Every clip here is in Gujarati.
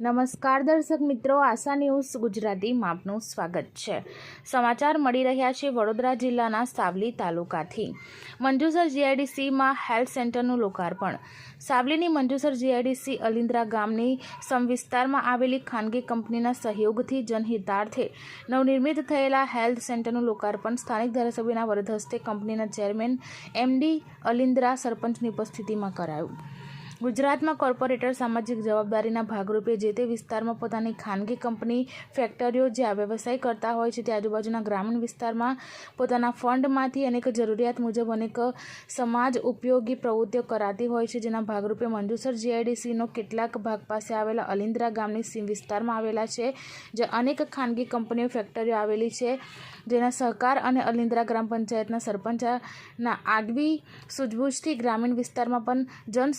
નમસ્કાર દર્શક મિત્રો, આશા ન્યૂઝ ગુજરાતીમાં આપનું સ્વાગત છે. સમાચાર મળી રહ્યા છે વડોદરા જિલ્લાના સાવલી તાલુકાથી. મંજુસર જીઆઈડીસીમાં હેલ્થ સેન્ટરનું લોકાર્પણ. સાવલીની મંજુસર જીઆઈડીસી અલિન્દ્રા ગામની સમ વિસ્તારમાં આવેલી ખાનગી કંપનીના સહયોગથી જનહિતાર્થે નવનિર્મિત થયેલા હેલ્થ સેન્ટરનું લોકાર્પણ સ્થાનિક ધારાસભ્યના વરદ હસ્તે કંપનીના ચેરમેન એમડી અલિન્દ્રા સરપંચની ઉપસ્થિતિમાં કરાયું. ગુજરાતમાં કોર્પોરેટર સામાજિક જવાબદારીના ભાગરૂપે જે તે વિસ્તારમાં પોતાની ખાનગી કંપની, ફેક્ટરીઓ જે આ વ્યવસાય કરતા હોય છે, તે આજુબાજુના ગ્રામીણ વિસ્તારમાં પોતાના ફંડમાંથી અનેક જરૂરિયાત મુજબ અનેક સમાજ ઉપયોગી પ્રવૃત્તિઓ કરાતી હોય છે. જેના ભાગરૂપે મંજુસર જીઆઈડીસીનો કેટલાક ભાગ પાસે આવેલા અલિન્દ્રા ગામની વિસ્તારમાં આવેલા છે જે અનેક ખાનગી કંપનીઓ, ફેક્ટરીઓ આવેલી છે. જેના સહકાર અને અલિન્દ્રા ગ્રામ પંચાયતના સરપંચના આગવી સૂઝબૂછથી ગ્રામીણ વિસ્તારમાં પણ જન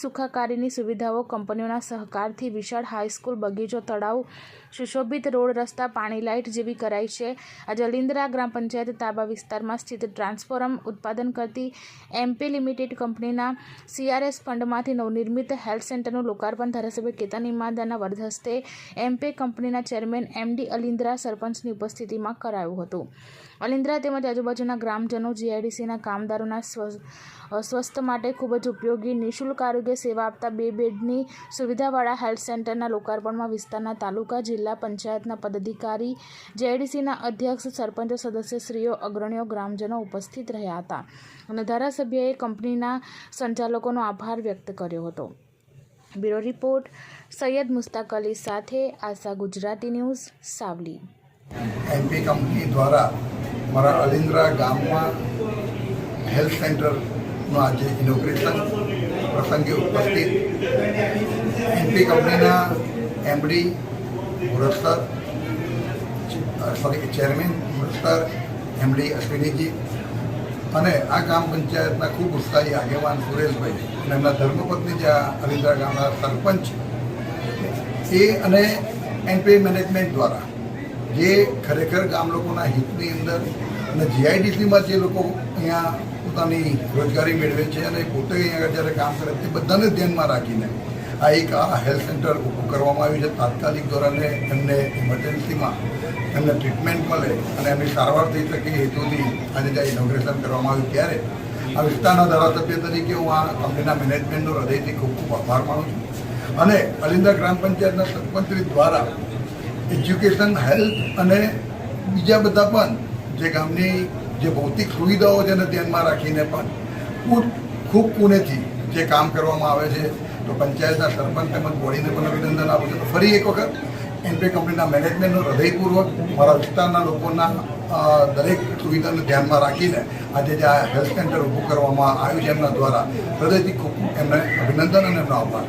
સુખાકારીની સુવિધાઓ કંપનીઓના સહકારથી વિશાળ હાઈસ્કૂલ બગીચો, તળાવ, સુશોભિત રોડ, રસ્તા, પાણી લાઇટ જેવી કરાઈ છે. આજે અલિન્દ્રા ગ્રામ પંચાયત તાબા વિસ્તારમાં સ્થિત ટ્રાન્સફોર્મ ઉત્પાદન કરતી એમપી લિમિટેડ કંપનીના સીઆરએસ ફંડમાંથી નવનિર્મિત હેલ્થ સેન્ટરનું લોકાર્પણ ધારાસભ્ય કેતન ઇમાદાના વરદહસ્તે એમપી કંપનીના ચેરમેન એમડી અલિન્દ્રા સરપંચની ઉપસ્થિતિમાં કરાયું હતું. અલિન્દ્રા તેમજ આજુબાજુના ગ્રામજનો જીઆઈડીસીના કામદારોના સ્વ સ્વસ્થ માટે ખૂબ જ ઉપયોગી નિઃશુલ્ક આરોગ્ય સેવા આપતા બે બેડની સુવિધાવાળા હેલ્થ સેન્ટરના લોકાર્પણમાં વિસ્તારના તાલુકા, જિલ્લા પંચાયતના પદાધિકારી જેઆઈડીસીના અધ્યક્ષ, સરપંચો, સદસ્યશ્રીઓ, અગ્રણીઓ, ગ્રામજનો ઉપસ્થિત રહ્યા હતા અને ધારાસભ્યએ કંપનીના સંચાલકોનો આભાર વ્યક્ત કર્યો હતો. બ્યુરો રિપોર્ટ, સૈયદ મુસ્તાક અલી સાથે Asha Gujarati news, Savli. MP company દ્વારા મારા અલિન્દ્રા ગામમાં હેલ્થ સેન્ટરનું આજે ઇનોગ્રેશન પ્રસંગે ઉપસ્થિત એમપી કંપનીના એમડી મુરસ્તર સોરી ચેરમેન મુરસ્તર એમડી અશ્વિનીજી અને આ ગ્રામ પંચાયતના ખૂબ ઉત્સાહી આગેવાન સુરેશભાઈ અને એમના ધર્મપત્ની જે અલિન્દ્રા ગામના સરપંચ એ અને એનપી મેનેજમેન્ટ દ્વારા જે ખરેખર ગામ લોકોના હિતની અંદર અને જીઆઈડીસીમાં જે લોકો અહીંયા પોતાની રોજગારી મેળવે છે અને પોતે આગળ જ્યારે કામ કરે તે બધાને ધ્યાનમાં રાખીને આ એક આ હેલ્થ સેન્ટર ઊભું કરવામાં આવ્યું છે. તાત્કાલિક ધોરણે એમને ઇમરજન્સીમાં એમને ટ્રીટમેન્ટ મળે અને એમની સારવાર થઈ શકે હેતુથી આજે જ્યારે ઇનોગ્રેશન કરવામાં આવ્યું. ત્યારે આ વિસ્તારના ધારાસભ્ય તરીકે હું આ કંપનીના મેનેજમેન્ટનો હૃદયથી ખૂબ ખૂબ આભાર માનું છું. અને અલિંદા ગ્રામ પંચાયતના સરપંચશ્રી દ્વારા એજ્યુકેશન હેલ્થ અને બીજા બધા પણ જે ગામની જે ભૌતિક સુવિધાઓ એને ધ્યાનમાં રાખીને પણ ખૂબ પુણેથી જે કામ કરવામાં આવે છે, તો પંચાયતના સરપંચ તેમજ બોડીને પણ અભિનંદન આપું છું. તો ફરી એક વખત એનપી કંપનીના મેનેજમેન્ટનો હૃદયપૂર્વક મારા વિસ્તારના લોકોના દરેક સુવિધાને ધ્યાનમાં રાખીને આજે જે આ હેલ્થ સેન્ટર ઊભું કરવામાં આવ્યું છે એમના દ્વારા હૃદયથી ખૂબ એમને અભિનંદન અને એમનો આભાર.